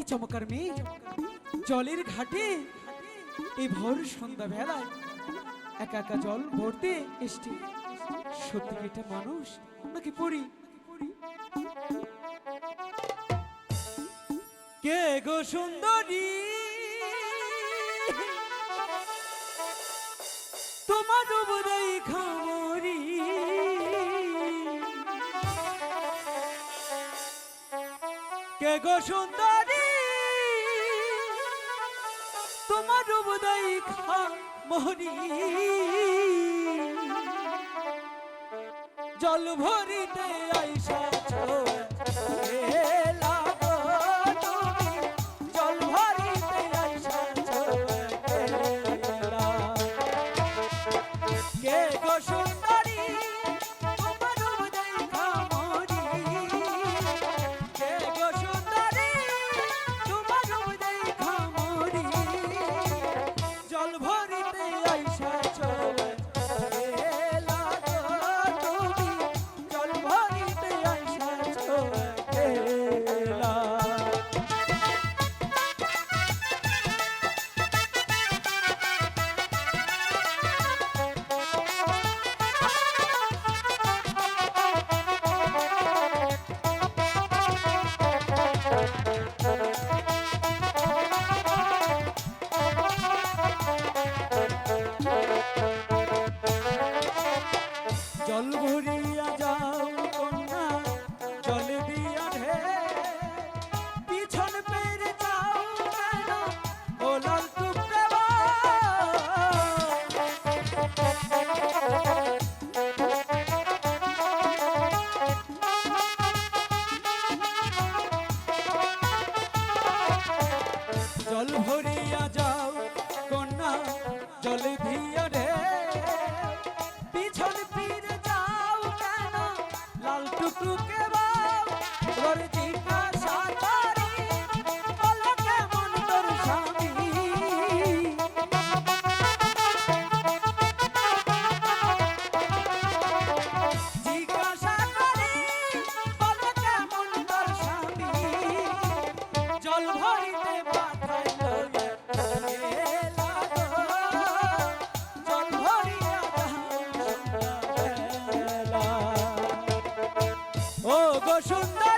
কি চমৎকার মেয়ে জলের ঘাটে এই ভোর সন্ধ্যা বেলায় একা একা জল ভরতে এসছে। সত্যি এটা মানুষ নাকি পড়ি কে গো সুন্দরী? তোমার উপরেই খামরি কে গো সুন্দরী? তোমার উপরেই খামরি জল ভরিতে আইসা জল জল ভরিয়া যাও কন্যা, জল দিয়া ঢে পিছন পেরে যাও ও লাল টুকরে জল ভরিয়া যাও কন্যা, জল সুন্দরী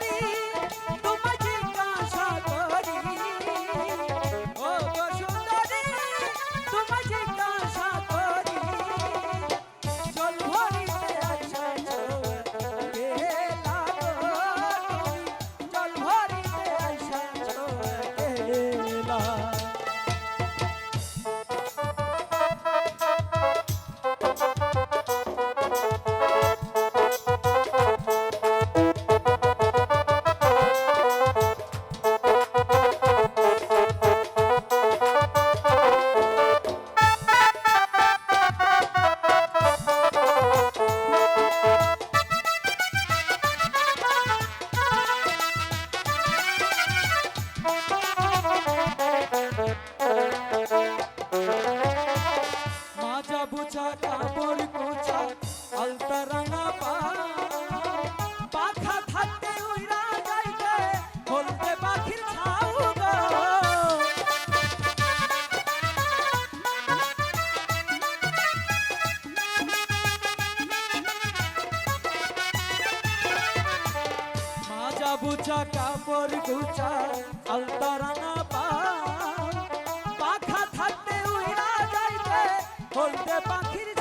বুচা কাপড় গুছা আলতা রাঙা পা পাখা থাকতে উড়া যাইতে হলতে পাখির